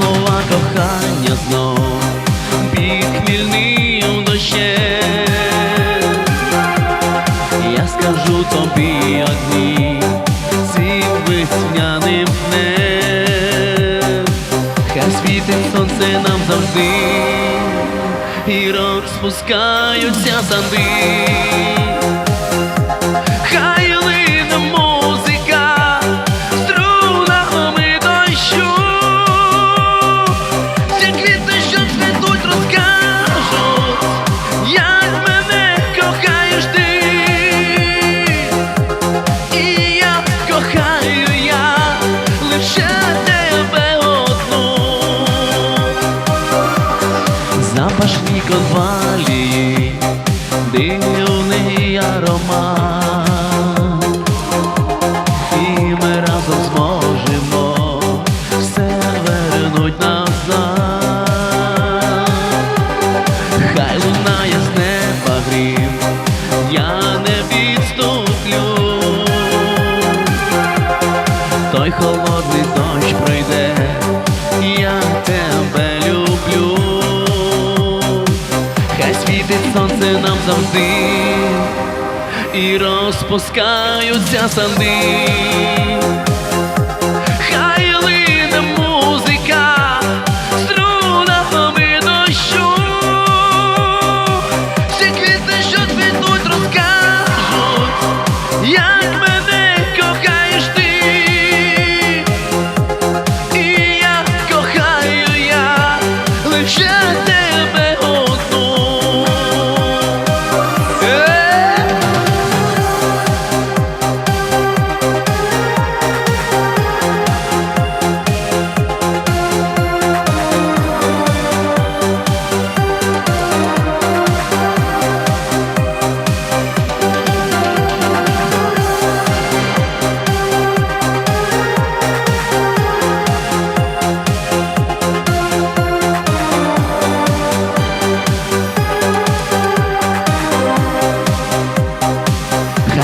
слова кохання знов під хмільним дощем. Я скажу тобі одні цим весняним днем, хай світить сонце нам завжди, і розпускаються санди. Конвалії, дивний аромат, і ми разом зможемо все вернуть назад. Хай лунає з неба грім, я не відступлю, той холодний дощ пройде, нам завжди, і розпускаються санди.